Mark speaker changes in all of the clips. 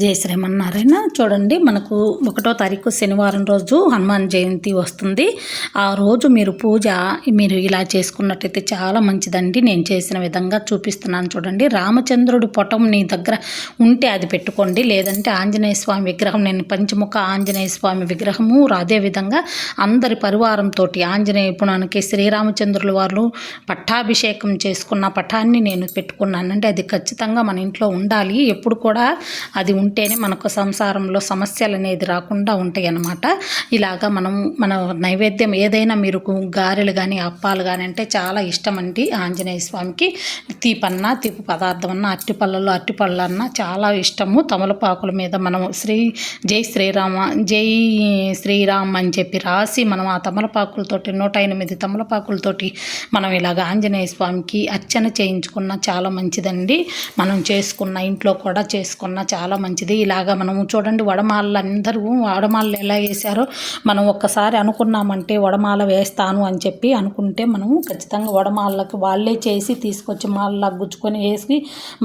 Speaker 1: జయ శ్రీమన్నారాయణ చూడండి మనకు ఒకటో తారీఖు శనివారం రోజు హనుమాన్ జయంతి వస్తుంది. ఆ రోజు మీరు పూజ మీరు ఇలా చేసుకున్నట్టయితే చాలా మంచిదండి. నేను చేసిన విధంగా చూపిస్తున్నాను చూడండి. రామచంద్రుడి పొటం నీ దగ్గర ఉంటే అది పెట్టుకోండి. లేదంటే ఆంజనేయ స్వామి విగ్రహం నేను పంచముఖ ఆంజనేయ స్వామి విగ్రహము అదేవిధంగా అందరి పరివారంతో ఆంజనేయ పుణానికి శ్రీరామచంద్రుల వారు పట్టాభిషేకం చేసుకున్న పటాన్ని నేను పెట్టుకున్నానంటే అది ఖచ్చితంగా మన ఇంట్లో ఉండాలి. ఎప్పుడు కూడా అది ఉంటేనే మనకు సంసారంలో సమస్యలు అనేది రాకుండా ఉంటాయి అన్నమాట ఇలాగా మనం మన నైవేద్యం ఏదైనా మీరు గారెలు కానీ అప్పాలు కానీ అంటే చాలా ఇష్టం అండి ఆంజనేయ స్వామికి. తీపన్నా తీపి పదార్థం అన్న అరటిపళ్ళలో అరటిపళ్ళు అన్న చాలా ఇష్టము. తమలపాకుల మీద మనం శ్రీ జై శ్రీరామ జై శ్రీరామ్ అని చెప్పి రాసి మనం ఆ తమలపాకులతోటి నూట ఎనిమిది తమలపాకులతోటి మనం ఇలాగ ఆంజనేయ స్వామికి అర్చన చేయించుకున్న చాలా మంచిదండి. మనం చేసుకున్న ఇంట్లో కూడా చేసుకున్న చాలా మంచి మంచిది. ఇలాగ మనం చూడండి వడమాలలు అందరూ వడమాలలు ఎలా వేసారో మనం ఒక్కసారి అనుకున్నామంటే వడమాల వేస్తాను అని చెప్పి అనుకుంటే మనం ఖచ్చితంగా వడమాలలకు వాళ్ళే చేసి తీసుకొచ్చి మాలలా గుచ్చుకొని వేసి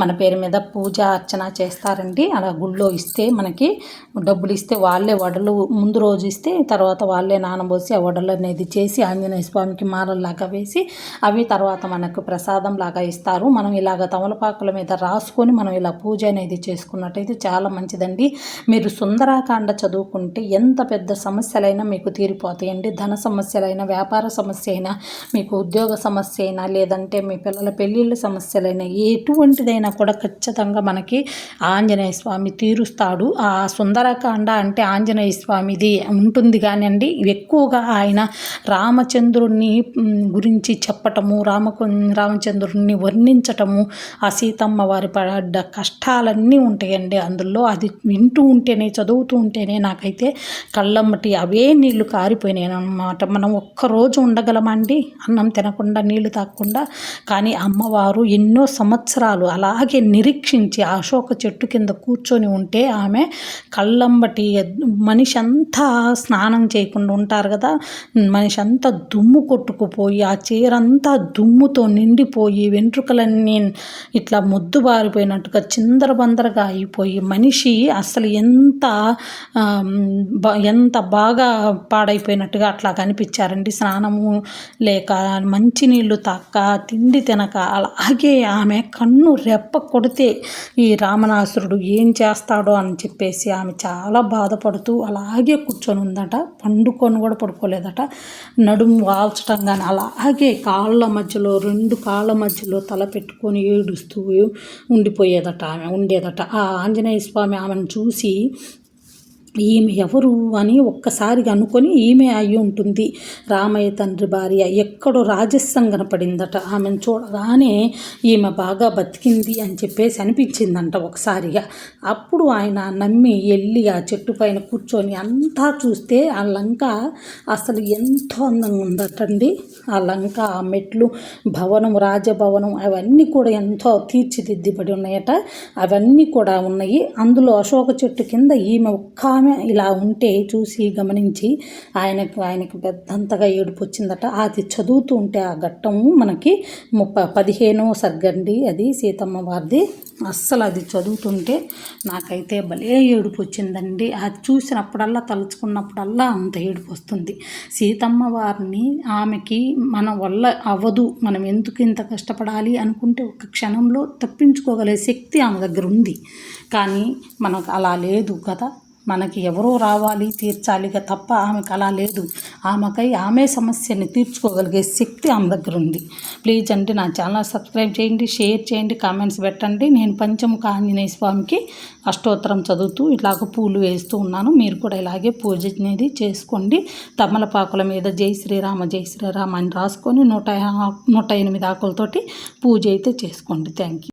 Speaker 1: మన పేరు మీద పూజ అర్చన చేస్తారండి. అలా గుళ్ళో ఇస్తే మనకి డబ్బులు ఇస్తే వాళ్ళే వడలు ముందు రోజు ఇస్తే తర్వాత వాళ్ళే నానబోసి ఆ వడలు అనేది చేసి ఆంజనేయ స్వామికి మాలలాగా వేసి అవి తర్వాత మనకు ప్రసాదం లాగా ఇస్తారు. మనం ఇలాగ తమలపాకుల మీద రాసుకొని మనం ఇలా పూజ అనేది చేసుకున్నట్టయితే చాలా చాలా మంచిదండి. మీరు సుందరాకాండ చదువుకుంటే ఎంత పెద్ద సమస్యలైనా మీకు తీరిపోతాయండి. ధన సమస్యలైనా వ్యాపార సమస్య అయినా మీకు ఉద్యోగ సమస్య అయినా లేదంటే మీ పిల్లల పెళ్ళిళ్ళ సమస్యలైనా ఎటువంటిదైనా కూడా ఖచ్చితంగా మనకి ఆంజనేయ స్వామి తీరుస్తాడు. ఆ సుందరకాండ అంటే ఆంజనేయ స్వామిది ఉంటుంది కానివ్వండి ఎక్కువగా ఆయన రామచంద్రుడిని గురించి చెప్పటము రామకు రామచంద్రుడిని వర్ణించటము ఆ సీతమ్మ వారి పడ్డ కష్టాలన్నీ ఉంటాయండి అందులో. అది వింటూ ఉంటేనే చదువుతూ ఉంటేనే నాకైతే కళ్ళమ్మటి అవే నీళ్ళు కారిపోయినాయి అనమాట మనం ఒక్కరోజు ఉండగలమండి? అన్నం తినకుండా నీళ్ళు తాగకుండా. కానీ అమ్మవారు ఎన్నో సంవత్సరాలు అలాగే నిరీక్షించి అశోక చెట్టు కింద కూర్చొని ఉంటే ఆమె కళ్ళంబటి మనిషి అంతా స్నానం చేయకుండా ఉంటారు కదా? మనిషి అంతా దుమ్ము కొట్టుకుపోయి ఆ చీరంతా దుమ్ముతో నిండిపోయి వెంట్రుకలన్నీ ఇట్లా ముద్దుబారిపోయినట్టుగా చిందరబందరగా అయిపోయి మనిషి అసలు ఎంత ఎంత బాగా పాడైపోయినట్టుగా అట్లా కనిపించారండి. స్నానము లేక మంచినీళ్ళు తాక్క తిండి తినక అలాగే ఆమె కన్ను రెప్ప కొడితే ఈ రామనాసురుడు ఏం చేస్తాడో అని చెప్పేసి ఆమె చాలా బాధపడుతూ అలాగే కూర్చొని ఉందట. పండుకొని కూడా పడుకోలేదట. నడుము వాల్చడం కానీ అలాగే కాళ్ళ మధ్యలో రెండు కాళ్ళ మధ్యలో తల పెట్టుకొని ఏడుస్తూ ఉండిపోయేదట ఆమె ఉండేదట. ఆ ఆంజనేయ స్వామి ఆమెను చూసి ఈమె ఎవరు అని ఒక్కసారిగా అనుకొని ఈమె అయి ఉంటుంది. రామయ్య తండ్రి భార్య ఎక్కడో రాజస్సం కనపడిందట. ఆమెను చూడగానే ఈమె బాగా బతికింది అని చెప్పేసి అనిపించిందంట ఒకసారిగా. అప్పుడు ఆయన నమ్మి వెళ్ళి ఆ చెట్టు పైన కూర్చొని అంతా చూస్తే ఆ లంక అసలు ఎంతో అందంగా ఉందటండి. ఆ లంక ఆ మెట్లు భవనం రాజభవనం అవన్నీ కూడా ఎంతో తీర్చిదిద్దిబడి ఉన్నాయట. అవన్నీ కూడా ఉన్నాయి. అందులో అశోక చెట్టు కింద ఈమె ఒక్క ఆమె ఇలా ఉంటే చూసి గమనించి ఆయనకు ఆయనకు పెద్దంతగా ఏడుపు వచ్చిందట. అది చదువుతూ ఉంటే ఆ ఘట్టము మనకి ముప్ప పదిహేనో సర్గండి అది సీతమ్మ వారిది. అస్సలు అది చదువుతుంటే నాకైతే భలే ఏడుపు వచ్చిందండి. అది చూసినప్పుడల్లా తలుచుకున్నప్పుడల్లా అంత ఏడుపు వస్తుంది. సీతమ్మ వారిని ఆమెకి మన వల్ల అవ్వదు మనం ఎందుకు ఇంత కష్టపడాలి అనుకుంటే ఒక క్షణంలో తప్పించుకోగలిగే శక్తి ఆమె దగ్గర ఉంది. కానీ మనకు అలా లేదు కదా. మనకి ఎవరో రావాలి తీర్చాలిగా తప్ప ఆమెకు అలా లేదు. ఆమెకై ఆమె సమస్యని తీర్చుకోగలిగే శక్తి ఆమె దగ్గర ఉంది ప్లీజ్ అండి నా ఛానల్ సబ్స్క్రైబ్ చేయండి షేర్ చేయండి కామెంట్స్ పెట్టండి. నేను పంచముఖ ఆంజనేయ స్వామికి అష్టోత్తరం చదువుతూ ఇలాగ పూలు వేస్తూ ఉన్నాను. మీరు కూడా ఇలాగే పూజ అనేది చేసుకోండి. తమలపాకుల మీద జై శ్రీరామ జై శ్రీరామ అని రాసుకొని నూట నూట ఎనిమిది ఆకులతోటి పూజ అయితే చేసుకోండి. Thank you